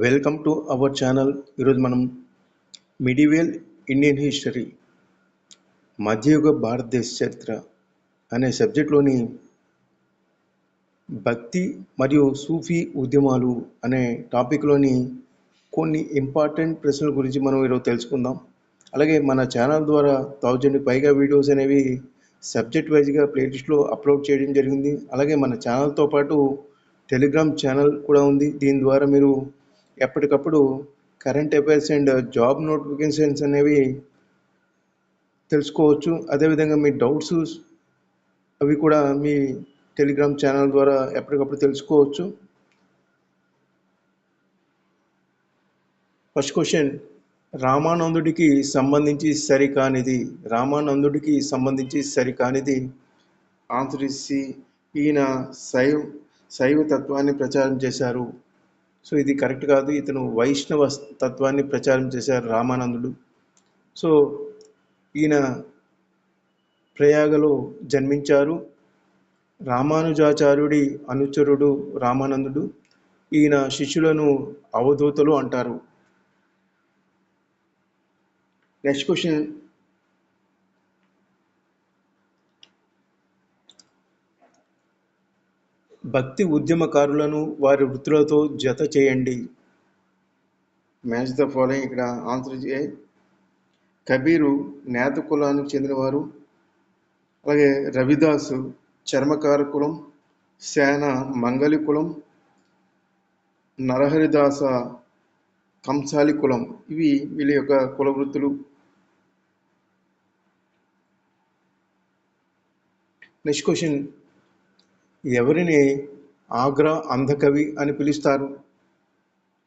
Welcome to our channel. ఈరోజు మనం మిడివేల్ Indian history మధ్యయుగ భారతదేశ చరిత్ర అనే సబ్జెక్ట్లోని భక్తి మరియు సూఫీ ఉద్యమాలు అనే టాపిక్లోని కొన్ని ఇంపార్టెంట్ ప్రశ్నల గురించి మనం ఈరోజు తెలుసుకుందాం. అలాగే మన ఛానల్ ద్వారా థౌజండ్ పైగా వీడియోస్ అనేవి సబ్జెక్ట్ వైజ్గా ప్లేలిస్ట్లో అప్లోడ్ చేయడం జరిగింది. అలాగే మన ఛానల్తో పాటు టెలిగ్రామ్ ఛానల్ కూడా ఉంది. దీని ద్వారా మీరు ఎప్పటికప్పుడు current affairs and job notifications అనేవి తెలుసుకోవచ్చు. అదేవిధంగా మీ డౌట్స్ అవి కూడా మీ టెలిగ్రామ్ ఛానల్ ద్వారా ఎప్పటికప్పుడు తెలుసుకోవచ్చు. ఫస్ట్ క్వశ్చన్ రామానందుడికి సంబంధించి సరికానిది. రామానందుడికి సంబంధించి సరికానిది. Answer C. ఈయన శైవ శైవ తత్వాన్ని ప్రచారం చేశారు. సో ఇది కరెక్ట్ కాదు. ఇతను వైష్ణవ తత్వాన్ని ప్రచారం చేశారు రామానందుడు. సో ఈయన ప్రయాగలో జన్మించారు. రామానుజాచార్యుడి అనుచరుడు రామానందుడు. ఈయన శిష్యులను అవధూతలు అంటారు. నెక్స్ట్ క్వశ్చన్ భక్తి ఉద్యమకారులను వారి వృత్తులతో జత చేయండి. మ్యాచ్ ద ఫాలోయింగ్ ఇక్కడ ఆన్సర్ ఏ. కబీరు నేత కులానికి చెందినవారు. అలాగే రవిదాసు చర్మకార కులం. సేన మంగళి కులం. నరహరిదాస కంసాలి కులం. ఇవి వీళ్ళ యొక్క కుల వృత్తులు. నెక్స్ట్ క్వశ్చన్ ఎవరిని ఆగ్రా అంధకవి అని పిలుస్తారు?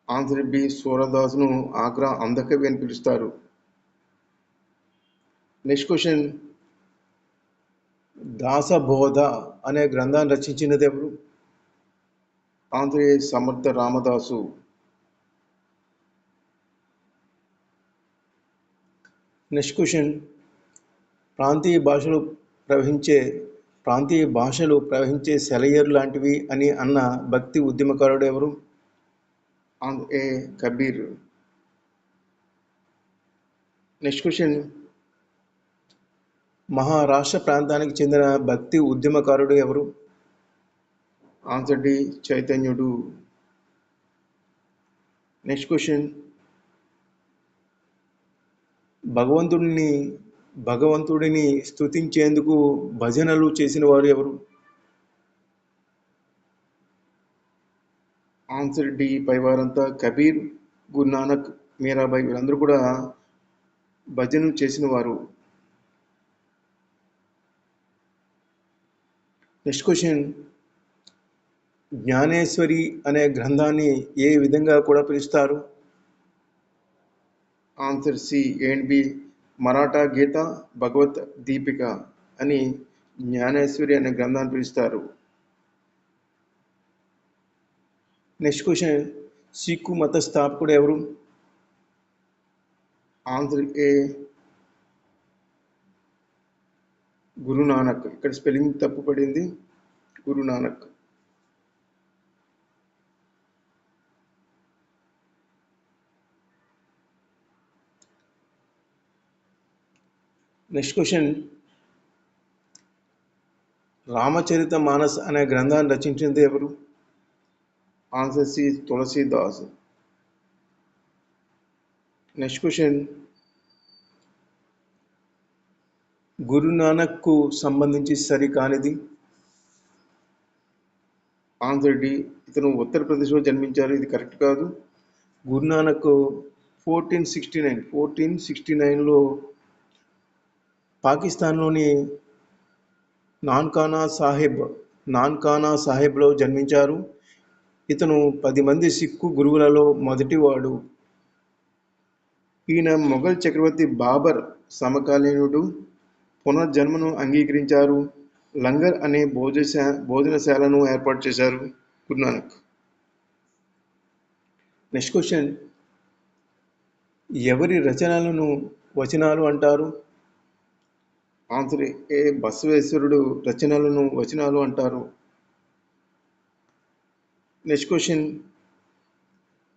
ఆంధ్ర బి సూరదాసును ఆగ్రా అంధకవి అని పిలుస్తారు. Next question. దాసబోధ అనే గ్రంథాన్ని రచించినది ఎవరు? Answer Samartha Ramdas. Next question. ప్రాంతీయ భాషలు ప్రవహించే ప్రాంతీయ భాషలు ప్రవహించే సెలయర్ లాంటివి అని అన్న భక్తి ఉద్యమకారుడు ఎవరు? A Kabir. Next question Maharashtra ప్రాంతానికి చెందిన భక్తి ఉద్యమకారుడు ఎవరు? ఆన్సర్ డి చైతన్యుడు. నెక్స్ట్ క్వశ్చన్ భగవంతుడిని భగవంతుడిని స్తుతించేందుకు భజనలు చేసిన వారు ఎవరు? ఆన్సర్ డి పైవారంతా కబీర్ గురునానక్ మీరాబాయి వీళ్ళందరూ కూడా భజనలు చేసిన వారు నెక్స్ట్ క్వశ్చన్. జ్ఞానేశ్వరి అనే గ్రంథాన్ని ఏ విధంగా కూడా పిలుస్తారు? Answer C and B. Maratha Gita Bhagavat Deepika అని జ్ఞానేశ్వరి అనే గ్రంథాన్ని పిలుస్తారు. నెక్స్ట్ క్వశ్చన్ సిక్కు మత స్థాపకుడు ఎవరు? Answer A. గురునానక్. ఇక్కడ స్పెల్లింగ్ తప్పు పడింది. గురునానక్. నెక్స్ట్ క్వశ్చన్ రామచరిత మానస్ అనే గ్రంథాన్ని రచించింది ఎవరు? Answer C Tulsidas next question గురునానక్కు సంబంధించి సరికానిది ఆన్సర్ డి ఇతను ఉత్తరప్రదేశ్లో జన్మించారు ఇది కరెక్ట్ కాదు. Guru Nanak fourteen sixty nine fourteen sixty నైన్లో పాకిస్తాన్లోని నాన్కానా సాహెబ్ నాన్కానా సాహెబ్లో జన్మించారు. ఇతను పది మంది సిక్కు గురువులలో మొదటివాడు. ఈయన మొఘల్ చక్రవర్తి బాబర్ సమకాలీనుడు పునర్జన్మను అంగీకరించారు. లంగర్ అనే భోజశా భోజనశాలను ఏర్పాటు చేశారు గురునానక్ నెక్స్ట్ క్వశ్చన్. ఎవరి రచనలను వచనాలు అంటారు? ఆన్సర్ ఏ బసవేశ్వరుడు రచనలను వచనాలు అంటారు. Next question.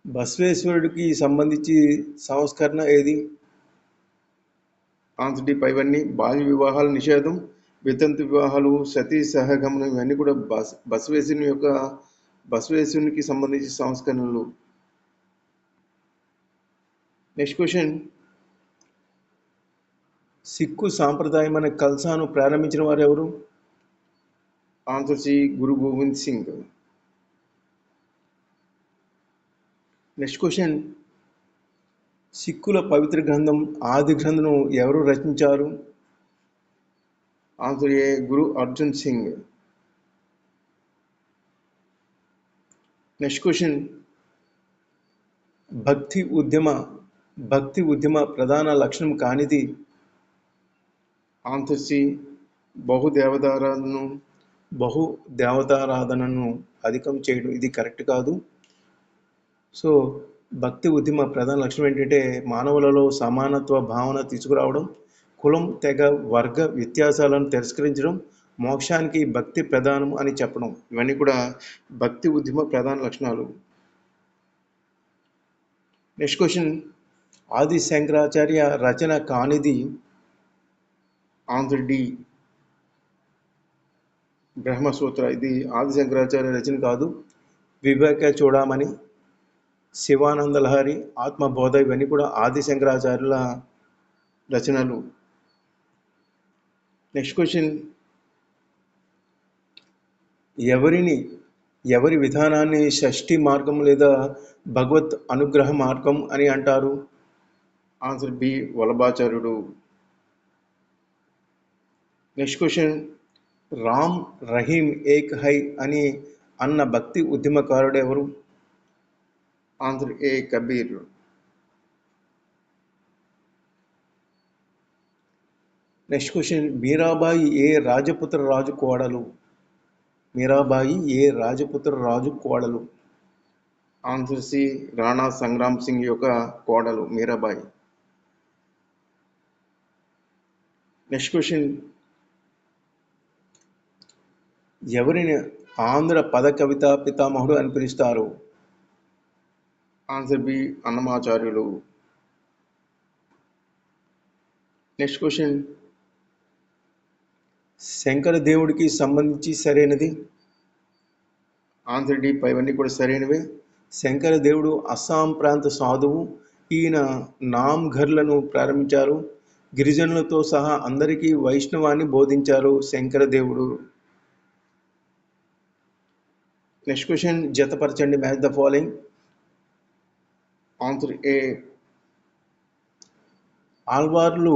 బసవేశ్వరుడికి సంబంధించి సంస్కరణ ఏది? ఆన్సర్ డి పైవన్నీ. బాల్య వివాహాల నిషేధం వితంతు వివాహాలు సతీ సహగమనం ఇవన్నీ కూడా బస్ బసవేశ్వరుని యొక్క బసవేశ్వరునికి సంబంధించి సంస్కరణలు. Next question. సిక్కు సాంప్రదాయమైన కల్సాను ప్రారంభించిన వారు ఎవరు answer C Guru Govind Singh. Next question. సిక్కుల పవిత్ర గ్రంథం ఆది గ్రంథను ఎవరు రచించారు? Answer A Guru Arjun Singh. Next question. భక్తి ఉద్యమ భక్తి ఉద్యమ ప్రధాన లక్షణం కానిది ఆంతసి బహు బహుదేవతారాధనను బహు దేవతారాధనను అధికం చేయడం ఇది కరెక్ట్ కాదు. సో భక్తి ఉద్యమ ప్రధాన లక్షణం ఏంటంటే మానవులలో సమానత్వ భావన తీసుకురావడం కులం తెగ వర్గ వ్యత్యాసాలను తిరస్కరించడం మోక్షానికి భక్తి ప్రధానం అని చెప్పడం. ఇవన్నీ కూడా భక్తి ఉద్యమ ప్రధాన లక్షణాలు. Next question. ఆది శంకరాచార్య రచన కానిది ఆన్సర్ డి బ్రహ్మసూత్ర. ఇది ఆది శంకరాచార్య రచన కాదు. వివేక చూడమని శివానంద లహరి ఆత్మబోధ ఇవన్నీ కూడా ఆది శంకరాచార్యుల రచనలు. Next question. ఎవరిని ఎవరి విధానాన్ని షష్ఠి మార్గం లేదా భగవత్ అనుగ్రహ మార్గం అని అంటారు? ఆన్సర్ బి వల్లభాచార్యుడు. నెక్స్ట్ క్వశ్చన్ రామ్ రహీం ఏక్ హై అని అన్న భక్తి ఉద్యమకారుడు ఎవరు? Answer A Kabir. Next question Mirabai ఏ రాజపుత్ర రాజు కోడలు? మీరాబాయి ఏ రాజపుత్ర రాజు కోడలు? ఆన్సర్ సి రాణా సంగ్రామ్ సింగ్ యొక్క కోడలు మీరాబాయి. నెక్స్ట్ క్వశ్చన్ ఎవరిని ఆంధ్ర పద కవిత పితామహుడు అని పిలుస్తారు? Answer B అన్నమాచార్యులు. Next question. Shankara దేవుడికి సంబంధించి సరైనది? ఆన్సర్ డి పైవన్నీ కూడా సరైనవే. శంకర దేవుడు అస్సాం ప్రాంత సాధువు. ఈయన నామ్ ఘర్లను ప్రారంభించారు. గిరిజనులతో సహా అందరికీ వైష్ణవాన్ని బోధించారు శంకర దేవుడు next question జతపరచండి match the following answer A ఆల్వార్లు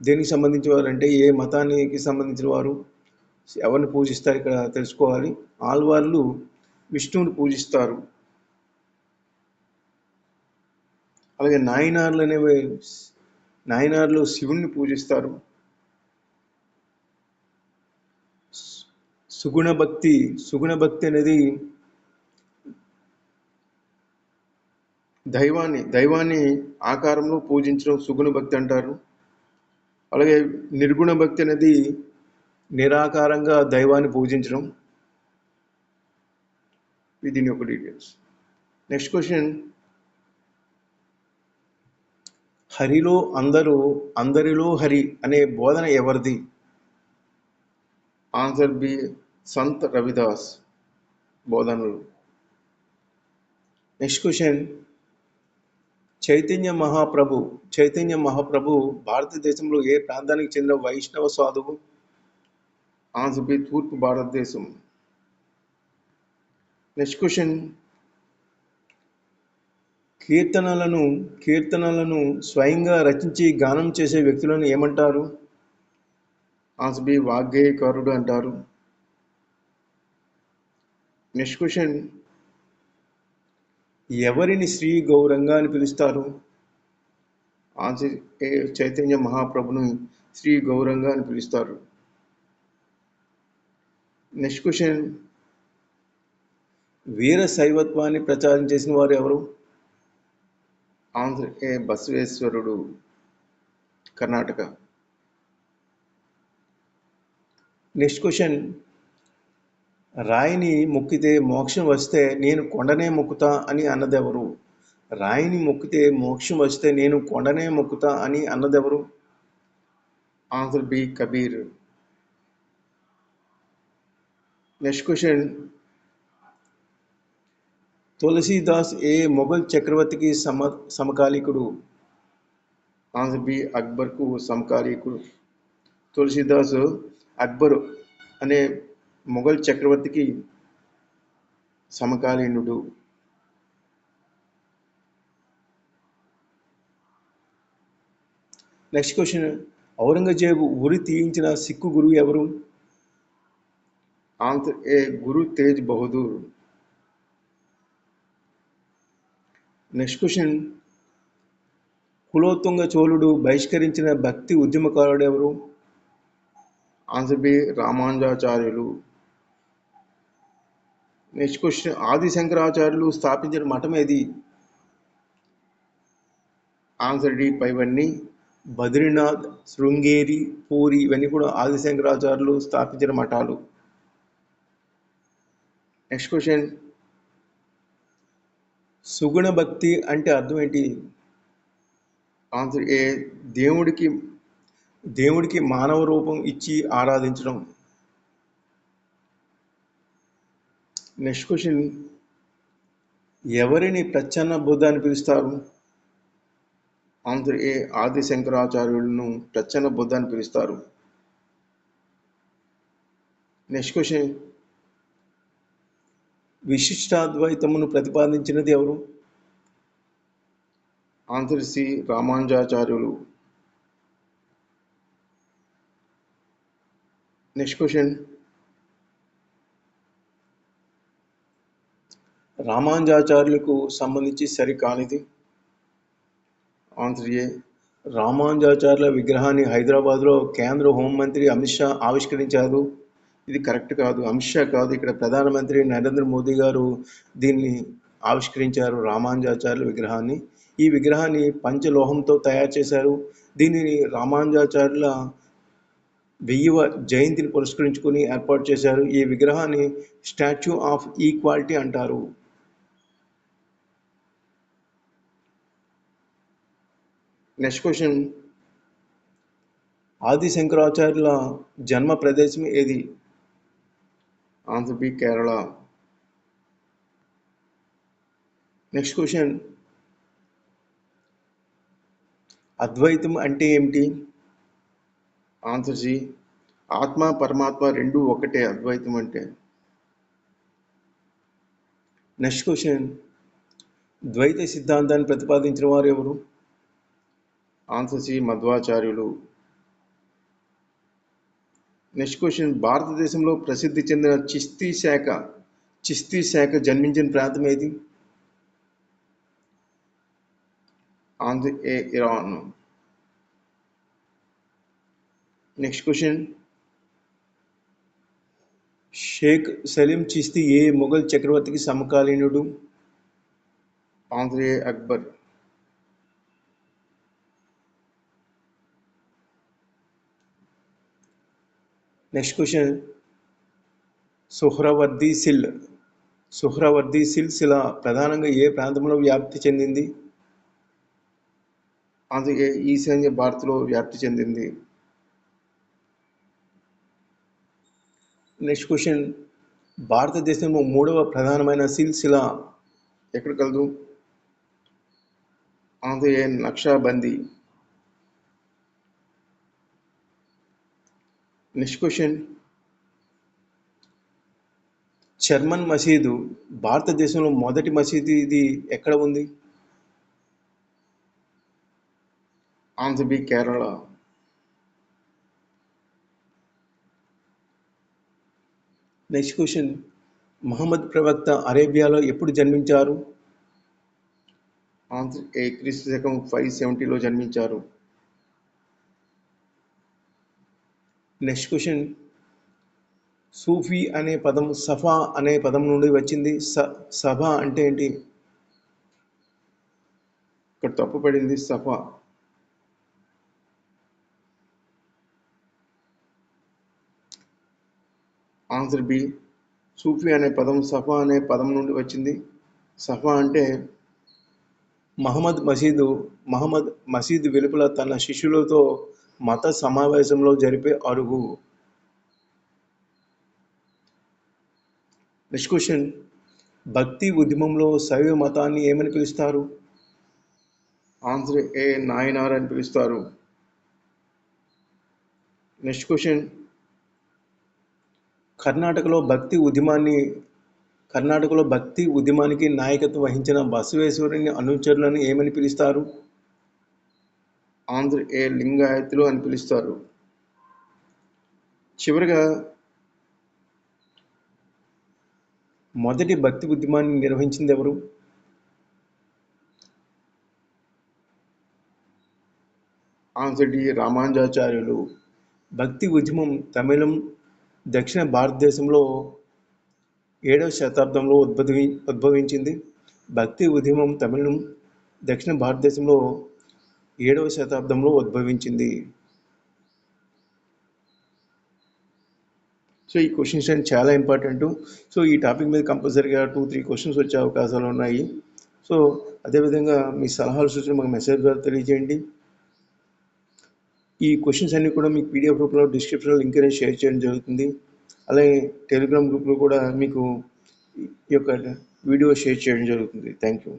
దేనికి సంబంధించిన వారు అంటే ఏ మతానికి సంబంధించిన వారు? ఎవరిని పూజిస్తారు ఇక్కడ తెలుసుకోవాలి. ఆల్వార్లు విష్ణువుని పూజిస్తారు. అలాగే నాయనార్లు అనేవి నాయనార్లు శివుణ్ణి పూజిస్తారు. సుగుణ భక్తి సుగుణ భక్తి అనేది దైవాన్ని దైవాన్ని ఆకారంలో పూజించడం సుగుణ భక్తి అంటారు. అలాగే నిర్గుణ భక్తి అనేది నిరాకారంగా దైవాన్ని పూజించడం. దీని యొక్క డీటెయిల్స్ నెక్స్ట్ క్వశ్చన్ హరిలో అందరూ అందరిలో హరి అనే బోధన ఎవరిది? ఆన్సర్ బి సంత్ రవిదాస్ బోధనలు నెక్స్ట్ క్వశ్చన్ చైతన్య మహాప్రభు చైతన్య మహాప్రభు భారతదేశంలో ఏ ప్రాంతానికి చెందిన వైష్ణవ సాధువు? ఆన్సర్ బి తూర్పు భారతదేశం. నెక్స్ట్ క్వశ్చన్ కీర్తనలను కీర్తనలను స్వయంగా రచించి గానం చేసే వ్యక్తులను ఏమంటారు? ఆన్సర్ బి వాగ్గేయకారుడు అంటారు. నెక్స్ట్ క్వశ్చన్ ఎవరిని శ్రీ గౌరంగా అని పిలుస్తారు? ఆన్సర్ ఏ చైతన్య మహాప్రభుని శ్రీ గౌరంగా అని పిలుస్తారు. నెక్స్ట్ క్వశ్చన్ వీర శైవత్వాన్ని ప్రచారం చేసిన వారు ఎవరు? ఆంధ్ర ఏ బసవేశ్వరుడు కర్ణాటక. నెక్స్ట్ క్వశ్చన్ రాయిని మొక్కితే మోక్షం వస్తే నేను కొండనే మొక్కుతా అని అన్నదెవరు? రాయిని మొక్కితే మోక్షం వస్తే నేను కొండనే మొక్కుతా అని అన్నదెవరు? Answer B Kabir. Next question. Tulsidas ఏ మొఘల్ చక్రవర్తికి సమ సమకాలీకుడు? ఆన్సర్ బి అక్బర్కు సమకాలీకుడు. తులసీదాస్ అక్బర్ అనే మొఘల్ చక్రవర్తికి సమకాలీనుడు. నెక్స్ట్ క్వశ్చన్ ఔరంగజేబు ఉరి తీయించిన సిక్కు గురువు ఎవరు? Answer A Guru Tegh Bahadur. Next question Kulottunga చోళుడు బహిష్కరించిన భక్తి ఉద్యమకారుడు ఎవరు? ఆన్సర్ బి రామానుజాచార్యులు. నెక్స్ట్ క్వశ్చన్ ఆది శంకరాచార్యులు స్థాపించిన మఠం ఏది? ఆన్సర్ డి పైవన్నీ బద్రీనాథ్ శృంగేరి పూరి ఇవన్నీ కూడా ఆది శంకరాచార్యులు స్థాపించిన మఠాలు. నెక్స్ట్ క్వశ్చన్ సుగుణ భక్తి అంటే అర్థం ఏంటి? ఆన్సర్ ఏ దేవుడికి దేవుడికి మానవ రూపం ఇచ్చి ఆరాధించడం. నెక్స్ట్ క్వశ్చన్ ఎవరిని ప్రచ్ఛన్న బుద్ధ అని పిలుస్తారు? ఆంధ్ర ఏ ఆది శంకరాచార్యులను ప్రచ్ఛన్న బుద్ధ అని పిలుస్తారు. నెక్స్ట్ క్వశ్చన్ విశిష్టాద్వైతమును ప్రతిపాదించినది ఎవరు? ఆంధ్ర శ్రీ రామానుజాచార్యులు. నెక్స్ట్ క్వశ్చన్ రామానుజాచార్యులకు సంబంధించి సరికానిది? Answer A. రామానుజాచార్యుల విగ్రహాన్ని హైదరాబాద్లో కేంద్ర హోంమంత్రి అమిత్ షా ఆవిష్కరించారు. ఇది కరెక్ట్ కాదు. అమిత్ షా కాదు. ఇక్కడ ప్రధానమంత్రి నరేంద్ర మోదీ గారు దీన్ని ఆవిష్కరించారు రామానుజాచార్యుల విగ్రహాన్ని. ఈ విగ్రహాన్ని పంచలోహంతో తయారు చేశారు. దీనిని రామానుజాచార్యుల వెయ్యవ జయంతిని పురస్కరించుకొని ఏర్పాటు చేశారు. ఈ విగ్రహాన్ని స్టాచ్యూ ఆఫ్ ఈక్వాలిటీ అంటారు. నెక్స్ట్ క్వశ్చన్ ఆది శంకరాచార్యుల జన్మ ప్రదేశం ఏది? Answer B Kerala next question అద్వైతం అంటే ఏమిటి? ఆన్సర్ జి ఆత్మ పరమాత్మ రెండు ఒకటే అద్వైతం అంటే. నెక్స్ట్ క్వశ్చన్ ద్వైత సిద్ధాంతాన్ని ప్రతిపాదించిన వారు ఎవరు? ఆన్సర్ సి మధ్వాచార్యులు. నెక్స్ట్ క్వశ్చన్ భారతదేశంలో ప్రసిద్ధి చెందిన చిస్తీ శాఖ చిస్తీ శాఖ జన్మించిన ప్రాంతం ఏది? Answer A Iran. Next question Sheikh Salim Chishti ఏ మొఘల్ చక్రవర్తికి సమకాలీనుడు? Answer A Akbar. Next question Suhrawardi సిల్ సుహ్రవర్ది సిల్సిల ప్రధానంగా ఏ ప్రాంతంలో వ్యాప్తి చెందింది? అందుకే ఈశాన్య భారత్లో వ్యాప్తి చెందింది. నెక్స్ట్ క్వశ్చన్ భారతదేశంలో మూడవ ప్రధానమైన సిల్సిల ఎక్కడ కలదు? అందుకే నక్షాబందీ నెక్స్ట్ క్వశ్చన్ చర్మన్ మసీదు భారతదేశంలో మొదటి మసీదు ఇది ఎక్కడ ఉంది? Answer B Kerala next question Muhammad ప్రవక్త అరేబియాలో ఎప్పుడు జన్మించారు? ఆన్సర్ ఏ క్రీస్తు శకం ఫైవ్ సెవెంటీలో జన్మించారు. Next question. సూఫీ అనే పదం సఫా అనే పదం నుండి వచ్చింది. స సభ అంటే ఏంటి? ఇక్కడ తప్పు పడింది సఫా. ఆన్సర్ బి సూఫీ అనే పదం సఫా అనే పదం నుండి వచ్చింది. సఫా అంటే మహమ్మద్ మసీదు మహమ్మద్ మసీదు వెలుపల తన శిష్యులతో మత సమావేశంలో జరిపే అరుగు. నెక్స్ట్ క్వశ్చన్ భక్తి ఉద్యమంలో శైవ మతాన్ని ఏమని పిలుస్తారు? ఆన్సర్ ఏ నాయనార్ అని పిలుస్తారు. నెక్స్ట్ క్వశ్చన్ కర్ణాటకలో భక్తి ఉద్యమాన్ని కర్ణాటకలో భక్తి ఉద్యమానికి నాయకత్వం వహించిన బసవేశ్వరుని అనుచరులను ఏమని పిలుస్తారు? ఆంధ్ర ఏ లింగాయతులు అని పిలుస్తారు. చివరిగా మొదటి భక్తి ఉద్యమాన్ని నిర్వహించింది ఎవరు? ఆన్సర్ డి రామానుజాచార్యులు. భక్తి ఉద్యమం తమిళం దక్షిణ భారతదేశంలో ఏడవ శతాబ్దంలో ఉద్భవి ఉద్భవించింది. భక్తి ఉద్యమం తమిళం దక్షిణ భారతదేశంలో ఏడవ శతాబ్దంలో ఉద్భవించింది. సో ఈ క్వశ్చన్స్ అండ్ చాలా ఇంపార్టెంట్ సో ఈ టాపిక్ మీద కంపల్సరీగా టూ త్రీ క్వశ్చన్స్ వచ్చే అవకాశాలు ఉన్నాయి. సో అదేవిధంగా మీ సలహాలు సూచనలు మాకు మెసేజ్ ద్వారా తెలియజేయండి. ఈ క్వశ్చన్స్ అన్నీ కూడా మీకు పీడిఎఫ్ రూపంలో డిస్క్రిప్షన్లో లింక్ అనేది షేర్ చేయడం జరుగుతుంది. అలాగే టెలిగ్రామ్ గ్రూప్లో కూడా మీకు ఈ యొక్క వీడియో షేర్ చేయడం జరుగుతుంది. Thank you